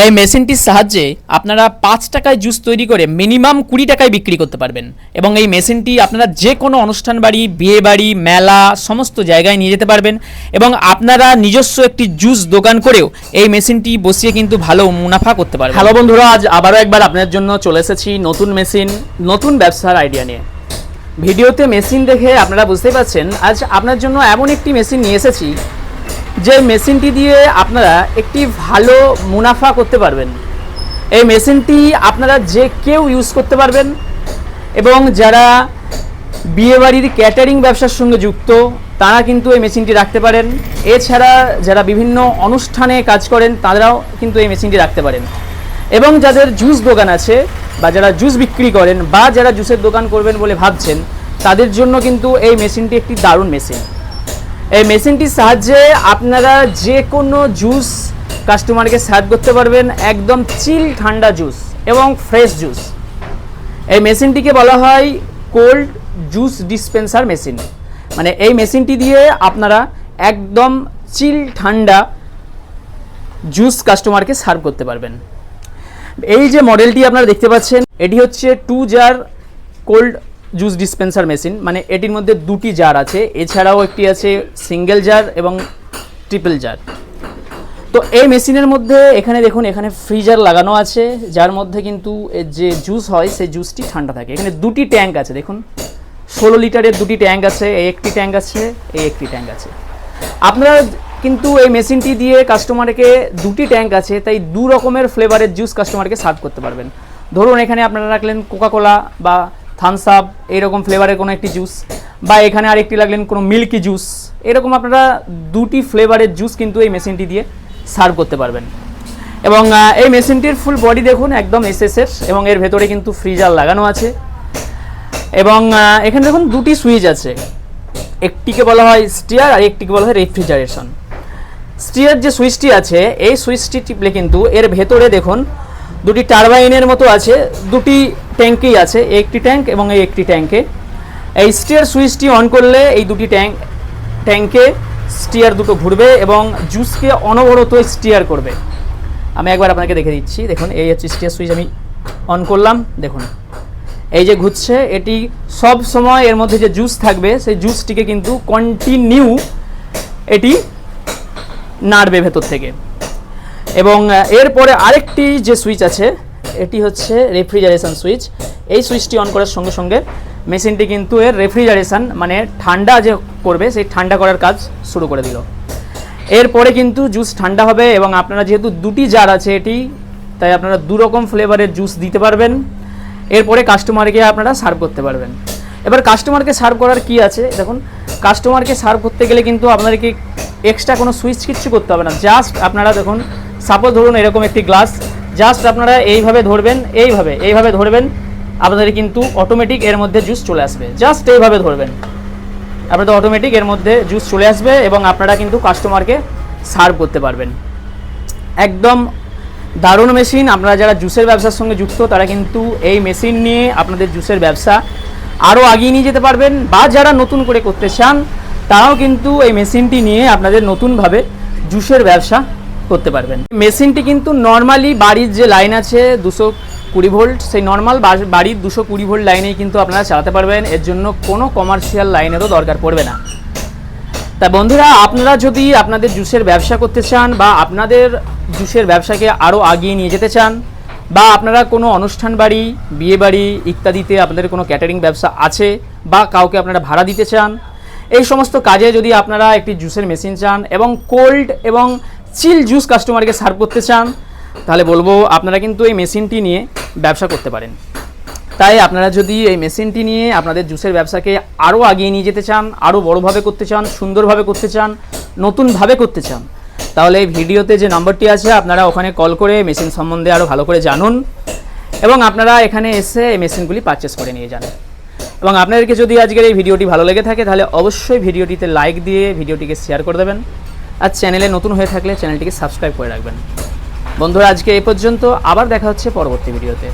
এই মেশিনটির সাহায্যে আপনারা পাঁচ টাকায় জুস তৈরি করে মিনিমাম কুড়ি টাকায় বিক্রি করতে পারবেন। এবং এই মেশিনটি আপনারা যে কোনো অনুষ্ঠান বাড়ি, বিয়ে বাড়ি, মেলা, সমস্ত জায়গায় নিয়ে যেতে পারবেন। এবং আপনারা নিজস্ব একটি জুস দোকান করেও এই মেশিনটি বসিয়ে কিন্তু ভালো মুনাফা করতে পারবেন। হ্যালো বন্ধুরা, আজ আবারও একবার আপনার জন্য চলে এসেছি নতুন মেশিন, নতুন ব্যবসার আইডিয়া নিয়ে। ভিডিওতে মেশিন দেখে আপনারা বুঝতেই পারছেন, আজ আপনার জন্য এমন একটি মেশিন নিয়ে এসেছি যে মেশিনটি দিয়ে আপনারা একটি ভালো মুনাফা করতে পারবেন। এই মেশিনটি আপনারা যে কেউ ইউজ করতে পারবেন এবং যারা বিয়েবাড়ির ক্যাটারিং ব্যবসার সঙ্গে যুক্ত, তারা কিন্তু এই মেশিনটি রাখতে পারেন। এছাড়া যারা বিভিন্ন অনুষ্ঠানে কাজ করেন, তারাও কিন্তু এই মেশিনটি রাখতে পারেন। এবং যাদের জুস দোকান আছে বা যারা জুস বিক্রি করেন বা যারা জুসের দোকান করবেন বলে ভাবছেন, তাদের জন্য কিন্তু এই মেশিনটি একটি দারুণ মেশিন। এই মেশিনটির সাহায্যে আপনারা যে কোনো জুস কাস্টমারকে সার্ভ করতে পারবেন, একদম চিল ঠান্ডা জুস এবং ফ্রেশ জুস এই মেশিনটিকে বলা হয় কোল্ড জুস ডিসপেন্সার মেশিন মানে এই মেশিনটি দিয়ে আপনারা একদম চিল ঠান্ডা জুস কাস্টমারকে সার্ভ করতে পারবেন। এই যে মডেলটি আপনারা দেখতে পাচ্ছেন, এটি হচ্ছে two jar cold juice dispenser machine মানে এটির মধ্যে দুটি জার আছে, এছাড়াও একটি আছে সিঙ্গেল জার এবং ট্রিপল জার তো এই মেশিনের মধ্যে এখানে দেখুন, এখানে ফ্রিজার লাগানো আছে, যার মধ্যে কিন্তু যে জুস হয়, সেই জুসটি ঠান্ডা থাকে। এখানে দুটি ট্যাঙ্ক আছে, দেখুন। ষোলো লিটারের দুটি ট্যাঙ্ক আছে, এই একটি ট্যাঙ্ক আছে, এই একটি ট্যাঙ্ক আছে। আপনারা কিন্তু এই মেশিনটি দিয়ে কাস্টমারকে দুটি ট্যাঙ্ক আছে, তাই দু রকমের ফ্লেভারের জুস কাস্টমারকে সার্ভ করতে পারবেন। ধরুন, এখানে আপনারা রাখলেন কোকাকোলা বা থামস আপ এইরকম ফ্লেভারের কোনো একটি জুস বা এখানে আরেকটি লাগলেন কোনো মিল্কি জুস এরকম আপনারা দুটি ফ্লেভারের জুস কিন্তু এই মেশিনটি দিয়ে সার্ভ করতে পারবেন। এবং এই মেশিনটির ফুল বডি দেখুন, একদম এসএসের এবং এর ভেতরে কিন্তু ফ্রিজার লাগানো আছে। এবং এখানে দেখুন দুটি সুইচ আছে। একটিকে বলা হয় স্টিয়ার আর একটিকে বলা হয় রেফ্রিজারেশন স্টিয়ার যে সুইচটি আছে, এই সুইচটি টিপলে কিন্তু এর ভেতরে দেখুন দুটি টারবাইনের মতো আছে, দুটি ট্যাঙ্কেই আছে, একটি ট্যাঙ্ক এবং এই একটি ট্যাঙ্কে। এই স্টিয়ার সুইচটি অন করলে এই দুটি ট্যাঙ্ক, ট্যাঙ্কে স্টিয়ার দুটো ঘুরবে এবং জুসকে অনবরত স্টিয়ার করবে। আমি একবার আপনাকে দেখে দিচ্ছি। দেখুন, এই হচ্ছে স্টিয়ার সুইচ আমি অন করলাম। দেখুন, এই যে ঘুরছে, এটি সব সময় এর মধ্যে যে জুস থাকবে, সেই জুসটিকে কিন্তু কন্টিনিউ এটি নাড়বে ভেতর থেকে। এবং এরপরে আরেকটি যে সুইচ আছে, এটি হচ্ছে রেফ্রিজারেশন সুইচ। এই সুইচটি অন করার সঙ্গে সঙ্গে মেশিনটি কিন্তু এর রেফ্রিজারেশন মানে ঠান্ডা যে করবে, সেই ঠান্ডা করার কাজ শুরু করে দিল। এরপরে কিন্তু জুস ঠান্ডা হবে এবং আপনারা যেহেতু দুটি জার আছে এটি, তাই আপনারা দু রকম ফ্লেভারের জুস দিতে পারবেন। এরপরে কাস্টমারকে আপনারা সার্ভ করতে পারবেন। এবার কাস্টমারকে সার্ভ করার কি আছে? দেখুন কাস্টমারকে সার্ভ করতে গেলে কিন্তু আপনাদেরকে এক্সট্রা কোনো সুইচ কিচ্ছু করতে হবে না। জাস্ট আপনারা দেখুন সাপোজ ধরুন এরকম একটি গ্লাস জাস্ট আপনারা এইভাবে ধরবেন, এইভাবে এইভাবে ধরবেন, আপনাদের কিন্তু অটোমেটিক এর মধ্যে জুস চলে আসবে। জাস্ট এইভাবে ধরবেন। আপনাদের অটোমেটিক এর মধ্যে জুস চলে আসবে এবং আপনারা কিন্তু কাস্টমারকে সার্ভ করতে পারবেন। একদম দারুণ মেশিন আপনারা যারা জুসের ব্যবসার সঙ্গে যুক্ত, তারা কিন্তু এই মেশিন নিয়ে আপনাদের জুসের ব্যবসা আরও আগিয়ে নিয়ে যেতে পারবেন বা যারা নতুন করে করতে চান, তারাও কিন্তু এই মেশিনটি নিয়ে আপনাদের নতুনভাবে জুসের ব্যবসা করতে পারবেন। মেশিনটি কিন্তু নর্মালি বাড়ির যে লাইন আছে দুশো কুড়ি ভোল্ট সেই নর্মাল বাড়ির দুশো কুড়ি ভোল্ট লাইনেই কিন্তু আপনারা চালাতে পারবেন। এর জন্য কোনো কমার্শিয়াল লাইনেরও দরকার পড়বে না। তা বন্ধুরা, আপনারা যদি আপনাদের জুসের ব্যবসা করতে চান বা আপনাদের জুসের ব্যবসাকে আরও আগিয়ে নিয়ে যেতে চান বা আপনারা কোনো অনুষ্ঠান বাড়ি, বিয়ে বাড়ি ইত্যাদিতে আপনাদের কোনো ক্যাটারিং ব্যবসা আছে বা কাউকে আপনারা ভাড়া দিতে চান, এই সমস্ত কাজে যদি আপনারা একটি জুসের মেশিন চান এবং কোল্ড এবং চিল জুস কাস্টমারকে সার্ভ করতে চান, তাহলে বলব আপনারা কিন্তু এই মেশিনটি নিয়ে ব্যবসা করতে পারেন। তাই আপনারা যদি এই মেশিনটি নিয়ে আপনাদের জুসের ব্যবসাকে আরও আগিয়ে নিয়ে যেতে চান, আরও বড়োভাবে করতে চান, সুন্দরভাবে করতে চান, নতুনভাবে করতে চান, তাহলে এই ভিডিওতে যে নম্বরটি আছে, আপনারা ওখানে কল করে মেশিন সম্বন্ধে আরও ভালো করে জানুন এবং আপনারা এখানে এসে এই মেশিনগুলি পারচেস করে নিয়ে যান। এবং আপনাদেরকে যদি আজকের এই ভিডিওটি ভালো লেগে থাকে, তাহলে অবশ্যই ভিডিওটিতে লাইক দিয়ে ভিডিওটিকে শেয়ার করে দেবেন। আর চ্যানেলে নতুন হয়ে থাকলে চ্যানেলটিকে সাবস্ক্রাইব করে রাখবেন। বন্ধুরা, আজকে এ পর্যন্ত আবার দেখা হচ্ছে পরবর্তী ভিডিওতে।